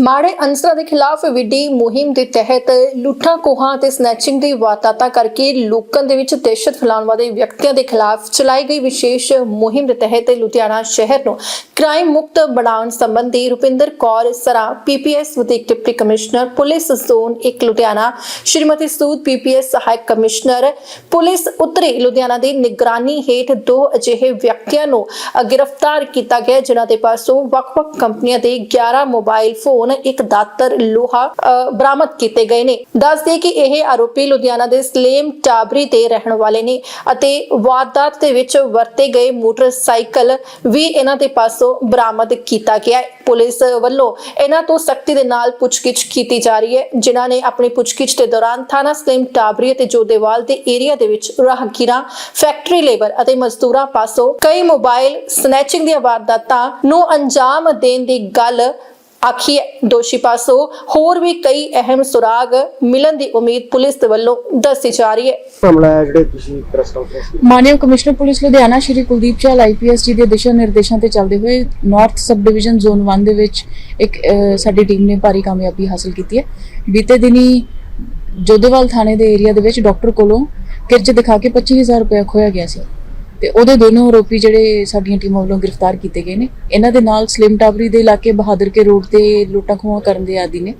ਮਾੜੇ ਅਨਸਰਾਂ ਦੇ ਖਿਲਾਫ ਵਿੱਢੀ ਮੁਹਿੰਮ ਦੇ ਤਹਿਤ ਲੁੱਟਾਂ ਕੋਹਾਂ ਤੇ ਸਨੈਚਿੰਗ ਦੀ ਵਾਰਦਾਤਾਂ ਕਰਕੇ ਲੋਕਾਂ ਦੇ ਵਿੱਚ ਦਹਿਸ਼ਤ ਫੈਲਾਉਣ ਵਾਲੇ ਵਿਅਕਤੀਆਂ ਦੇ ਖਿਲਾਫ ਚਲਾਈ ਗਈ ਵਿਸ਼ੇਸ਼ ਮੁਹਿੰਮ ਦੇ ਤਹਿਤ ਲੁਧਿਆਣਾ ਸ਼ਹਿਰ ਨੂੰ ਕ੍ਰਾਈਮ ਮੁਕਤ ਬਣਾਉਣ ਸੰਬੰਧੀ ਰੁਪਿੰਦਰ ਕੌਰ ਸਰਾ ਪੀਪੀਐਸ ਵਧੀਕ deputy commissioner, police zone 1 Ludhiana, Shrimati Sood PPS ਸਹਾਇਕ ਕਮਿਸ਼ਨਰ, ਪੁਲਿਸ ਉੱਤਰੀ ਲੁਧਿਆਣਾ ਦੀ ਨਿਗਰਾਨੀ ਹੇਠ ਦੋ ਅਜਿਹੇ ਵਿਅਕਤੀਆਂ ਨੂੰ ਗ੍ਰਿਫਤਾਰ ਕੀਤਾ ਗਿਆ, ਜਿਨ੍ਹਾਂ ਦੇ ਪਾਸੋਂ ਵੱਖ-ਵੱਖ ਕੰਪਨੀਆਂ ਦੇ 11 ਮੋਬਾਈਲ ਫੋਨ, ਇੱਕ ਦਾਤਰ ਲੋਹਾ ਬਰਾਮਦ ਕੀਤੇ ਗਏ ਨੇ। ਦੱਸਦੇ ਕਿ ਇਹ ਆਰੋਪੀ ਲੁਧਿਆਣਾ ਦੇ ਸਲੇਮ ਟਾਬਰੀ ਦੇ ਰਹਿਣ ਵਾਲੇ ਨੇ ਅਤੇ ਵਾਰਦਾਤ ਦੇ ਵਿੱਚ ਵਰਤੇ ਗਏ ਮੋਟਰਸਾਈਕਲ ਵੀ ਇਹਨਾਂ ਦੇ ਪਾਸੋਂ ਬਰਾਮਦ ਕੀਤਾ ਗਿਆ ਪੁਲਿਸ ਵੱਲੋਂ ਇਹਨਾਂ ਤੋਂ ਸਖਤੀ ਦੇ ਨਾਲ ਪੁੱਛਗਿੱਛ ਕੀਤੀ ਜਾ ਰਹੀ ਹੈ, ਜਿਨ੍ਹਾਂ ਨੇ ਆਪਣੀ ਪੁੱਛਗਿੱਛ ਦੇ ਦੌਰਾਨ ਥਾਣਾ ਸਲੇਮ ਟਾਬਰੀ ਅਤੇ ਜੋਦੇਵਾਲ ਦੇ ਏਰੀਆ ਦੇ ਵਿੱਚ ਰਾਹਗੀਰਾਂ, ਫੈਕਟਰੀ ਲੇਬਰ ਅਤੇ ਮਜ਼ਦੂਰਾਂ ਪਾਸੋਂ ਕਈ ਮੋਬਾਈਲ ਸਨੈਚਿੰਗ ਦੀਆਂ ਵਾਰਦਾਤਾਂ ਨੂੰ ਅੰਜਾਮ ਦੇਣ ਦੀ ਗੱਲ ਆਖੀ ਹੈ ਦੋਸ਼ੀ ਪਾਸੋਂ ਹੋਰ ਵੀ ਕਈ ਅਹਿਮ ਸੁਰਾਗ ਮਿਲਣ ਦੀ ਉਮੀਦ ਪੁਲਿਸ ਦੇ ਵੱਲੋਂ ਦੱਸੀ ਜਾ ਰਹੀ ਹੈ। ਮਾਮਲਾ ਹੈ ਜਿਹੜੇ ਤੁਸੀਂ ਪ੍ਰੈਸ ਕਾਨਫਰੰਸ ਮਾਨਯੋਗ commissioner police Ludhiana Shri Kuldeep Chahal IPS ji ਦੇ ਦਿਸ਼ਾ ਨਿਰਦੇਸ਼ਾਂ ਤੇ ਚੱਲਦੇ ਹੋਏ ਨਾਰਥ ਸਬ ਡਿਵੀਜ਼ਨ ਜ਼ੋਨ 1 ਦੇ ਵਿੱਚ ਇੱਕ ਸਾਡੀ ਟੀਮ ਨੇ ਭਾਰੀ ਕਾਮਯਾਬੀ ਹਾਸਲ ਕੀਤੀ ਹੈ। ਬੀਤੇ ਦਿਨੀ ਜੋਧੇਵਾਲ ਥਾਣੇ ਦੇ ਏਰੀਆ ਦੇ ਵਿੱਚ ਡਾਕਟਰ ਕੋਲੋਂ ਕਿਰਚ ਦਿਖਾ ਕੇ 25000 ਰੁਪਏ ਖੋਇਆ ਗਿਆ ਸੀ। ਤੇ ਉਹਦੇ ਦੋਨੋਂ ਆਰੋਪੀ ਜਿਹੜੇ ਸਾਡੀਆਂ ਟੀਮਾਂ ਵੱਲੋਂ ਗ੍ਰਿਫਤਾਰ ਕੀਤੇ ਗਏ ਨੇ। ਇਹਨਾਂ ਦੇ ਨਾਲ ਸਲਿਮ ਟਾਬਰੀ ਦੇ ਇਲਾਕੇ ਬਹਾਦਰ ਕੇ ਰੋਡ ਤੇ ਲੁੱਟਾਂ ਖੋਹਾਂ ਕਰਨ ਦੇ ਆਦੀ ਨੇ।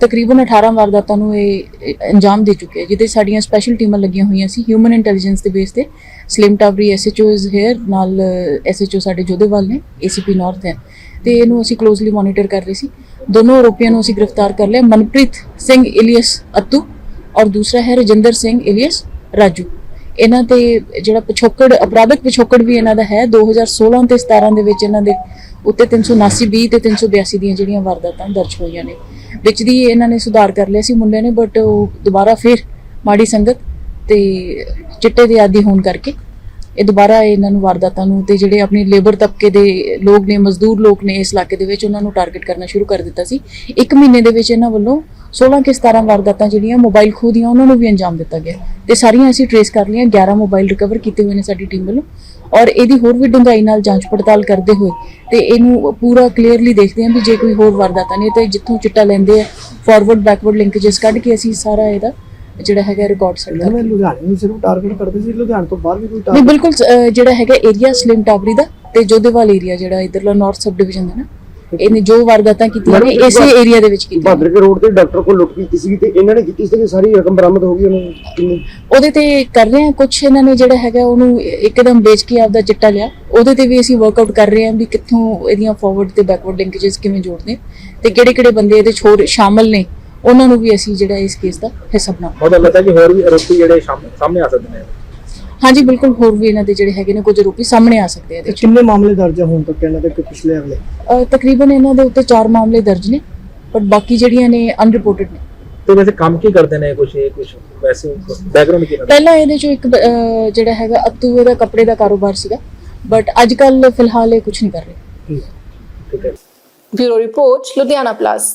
ਤਕਰੀਬਨ 18 ਵਾਰਦਾਤਾਂ ਨੂੰ ਇਹ ਅੰਜਾਮ ਦੇ ਚੁੱਕੇ ਆ, ਜਿਹਦੇ ਸਾਡੀਆਂ ਸਪੈਸ਼ਲ ਟੀਮਾਂ ਲੱਗੀਆਂ ਹੋਈਆਂ ਸੀ ਹਿਊਮਨ ਇੰਟੈਲੀਜੈਂਸ ਦੇ ਬੇਸ ਤੇ। Salem Tabri SHO is here ਨਾਲ ਐਸਐਚਓ ਸਾਡੇ ਜੋਧੇਵਾਲ ਨੇ ਏਸੀਪੀ ਨਾਰਥ ਹੈ। ਤੇ ਇਹਨੂੰ ਅਸੀਂ ਕਲੋਜ਼ਲੀ ਮੋਨੀਟਰ ਕਰ ਰਹੇ ਸੀ। ਦੋਨੋਂ ਆਰੋਪੀਆਂ ਨੂੰ ਅਸੀਂ ਗ੍ਰਿਫਤਾਰ ਕਰ ਲਿਆ, ਮਨਪ੍ਰੀਤ ਸਿੰਘ ਇਲੀਅਸ ਅਤੂ ਔਰ ਦੂਸਰਾ ਹੈ ਰਜਿੰਦਰ ਸਿੰਘ ਇਲੀਅਸ ਰਾਜੂ। ਇਹਨਾਂ ਤੇ ਜਿਹੜਾ ਪਿਛੋਕੜ, ਅਪਰਾਧਿਕ ਪਿਛੋਕੜ ਵੀ ਇਹਨਾਂ ਦਾ ਹੈ 2016 ਤੇ 17 ਦੇ ਵਿੱਚ ਇਹਨਾਂ ਦੇ ਉੱਤੇ 379 20 ਤੇ 382 ਦੀਆਂ ਜਿਹੜੀਆਂ ਵਾਰਦਾਤਾਂ ਦਰਜ ਹੋਈਆਂ ਨੇ। ਵਿੱਚ ਦੀ ਇਹਨਾਂ ਨੇ ਸੁਧਾਰ ਕਰ ਲਿਆ ਸੀ ਮੁੰਡਿਆਂ ਨੇ ਬਟ ਉਹ ਦੁਬਾਰਾ ਫਿਰ ਮਾੜੀ ਸੰਗਤ ਤੇ ਚਿੱਟੇ ਦੇ ਆਦੀ ਹੋਣ ਕਰਕੇ ਇਹ ਦੁਬਾਰਾ ਇਹਨਾਂ ਨੂੰ ਵਾਰਦਾਤਾਂ ਨੂੰ ਤੇ ਜਿਹੜੇ ਆਪਣੀ ਲੇਬਰ ਤਬਕੇ ਦੇ ਲੋਕ ਨੇ, ਮਜ਼ਦੂਰ ਲੋਕ ਨੇ ਇਸ ਇਲਾਕੇ ਦੇ ਵਿੱਚ ਉਹਨਾਂ ਨੂੰ ਟਾਰਗੇਟ ਕਰਨਾ ਸ਼ੁਰੂ ਕਰ ਦਿੱਤਾ ਸੀ। ਇੱਕ ਮਹੀਨੇ ਦੇ ਵਿੱਚ ਇਹਨਾਂ ਵੱਲੋਂ 16 ਕਿ 17 ਵਾਰਦਾਤਾਂ ਜਿਹੜੀਆਂ ਮੋਬਾਈਲ ਖੋਹ ਦੀਆਂ ਉਹਨਾਂ ਨੂੰ ਵੀ ਅੰਜਾਮ ਦਿੱਤਾ ਗਿਆ। ਤੇ ਸਾਰੀਆਂ ਅਸੀਂ ਟਰੇਸ ਕਰ ਲਈਆਂ 11 ਮੋਬਾਈਲ ਰਿਕਵਰ ਕੀਤੇ ਹੋਏ ਨੇ ਸਾਡੀ ਟੀਮ ਵੱਲੋਂ। ਔਰ ਇਹਦੀ ਹੋਰ ਵੀ ਡੂੰਘਾਈ ਨਾਲ ਜਾਂਚ ਪੜਤਾਲ ਕਰਦੇ ਹੋਏ ਤੇ ਇਹਨੂੰ ਪੂਰਾ ਕਲੀਅਰਲੀ ਦੇਖਦੇ ਹਾਂ ਵੀ ਜੇ ਕੋਈ ਹੋਰ ਵਾਰਦਾਤਾਂ ਨੇ ਤੇ ਜਿੱਥੋਂ ਚਿੱਟਾ ਲੈਂਦੇ ਆ ਫਾਰਵਰਡ ਬੈਕਵਰਡ ਲਿੰਕੇजेस ਕੱਢ ਕੇ ਅਸੀਂ ਸਾਰਾ ਇਹਦਾ ਜਿਹੜਾ ਹੈਗਾ ਰਿਕਾਰਡ ਸੈੱਟ ਨੇ ਲੁਧਿਆਣੇ ਨੂੰ ਸਿਰਫ ਟਾਰਗੇਟ ਕਰਦੇ ਸੀ ਲੁਧਿਆਣੇ ਤੋਂ ਬਾਹਰ ਵੀ ਕੋਈ ਨਹੀਂ ਟਾਰਗੇਟ ਬਿਲਕੁਲ ਅਹ, ਜਿਹੜਾ ਹੈਗਾ ਏਰੀਆ ਸਲਿਮ ਟਾਬਰੀ ਦਾ ਤੇ ਜੋਧੇਵਾਲ ਏਰੀਆ ਜਿਹੜਾ ਇਧਰਲਾ ਨਾਰਥ ਸਬ ਡਿਵੀਜ਼ਨ ਦਾ ਨਾ ਇਹਨੇ ਜੋ ਵਾਰਦਾਤਾਂ ਕੀਤੀਆਂ ਨੇ ਇਸੇ ਏਰੀਆ ਦੇ ਵਿੱਚ ਕੀਤੀਆਂ ਬਹਾਦਰ ਕੇ ਰੋਡ ਤੇ ਡਾਕਟਰ ਕੋਲ ਲੁੱਟ ਕੀਤੀ ਸੀ ਤੇ ਇਹਨਾਂ ਨੇ ਕੀਤੀ ਸੀ ਕਿ ਸਾਰੀ ਰਕਮ ਬਰਾਮਦ ਹੋ ਗਈ ਉਹਨਾਂ? ਉਹਦੇ ਤੇ ਕਰ ਰਹੇ ਹਾਂ ਕੁਝ ਇਹਨਾਂ ਨੇ ਜਿਹੜਾ ਹੈਗਾ ਉਹਨੂੰ ਇੱਕਦਮ ਵੇਚ ਕੇ ਆਪਦਾ ਚਿੱਟਾ ਲਿਆ। ਉਹਦੇ ਤੇ ਵੀ ਅਸੀਂ ਵਰਕਆਊਟ ਕਰ ਰਹੇ ਹਾਂ ਵੀ ਕਿੱਥੋਂ ਇਹਦੀਆਂ ਫਾਰਵਰਡ ਤੇ ਬੈਕਵਰਡ ਲਿੰਕੇजेस ਕਿਵੇਂ ਜੋੜਦੇ ਤੇ ਕਿਹੜੇ ਕਿਹੜੇ ਬੰਦੇ ਇਹਦੇ ਹੋਰ ਸ਼ਾਮਲ ਨੇ ਉਹਨਾਂ ਨੂੰ ਵੀ ਅਸੀਂ ਜਿਹੜਾ ਇਸ ਕੇਸ ਦਾ ਹਿੱਸਾ ਬਣਾਵਾਂਗੇ ਉਹਦਾ ਲੱਗਦਾ ਕਿ ਹੋਰ ਵੀ ਆਰੋਪੀ ਜਿਹੜੇ ਸਾਹਮ- ਸਾਹਮਣੇ ਆ ਸਕਦੇ ਨੇ। ਹਾਂਜੀ ਬਿਲਕੁਲ ਹੋਰ ਵੀ ਇਹਨਾਂ ਦੇ ਜਿਹੜੇ ਹੈਗੇ ਨੇ ਕੁਝ ਆਰੋਪੀ ਸਾਹਮਣੇ ਆ ਸਕਦੇ ਆ ਇਹਦੇ 'ਚ। ਕਿੰਨੇ ਮਾਮਲੇ ਦਰਜ ਹੋਣ ਤੱਕ ਇਹਨਾਂ ਦੇ ਕੋਈ ਪਿਛਲੇ ਅਗਲੇ ਅਹ ਤਕਰੀਬਨ ਇਹਨਾਂ ਦੇ ਉੱਤੇ 4 ਮਾਮਲੇ ਦਰਜ ਨੇ ਪਰ ਬਾਕੀ ਜਿਹੜੀਆਂ ਨੇ ਅਨਰਿਪੋਰਟਡ ਨੇ। ਤੇ ਵੈਸੇ ਕੰਮ ਕੀ ਕਰਦੇ ਨੇ ਕੁਝ ਇਹ ਕੁਝ ਵੈਸੇ ਬੈਕਗ੍ਰਾਉਂਡ ਕੀ ਇਹਨਾਂ ਦਾ? ਪਹਿਲਾਂ ਇਹਦੇ ਚੋਂ ਇੱਕ ਅਹ, ਜਿਹੜਾ ਹੈਗਾ ਅਤੂ ਇਹਦਾ ਕੱਪੜੇ ਦਾ ਕਾਰੋਬਾਰ ਸੀਗਾ ਬਟ ਅੱਜ ਕੱਲ ਫਿਲਹਾਲ ਇਹ ਕੁਝ ਨਹੀਂ ਕਰ ਰਹੇ। ਠੀਕ ਹੈ। Bureau report Ludhiana plus.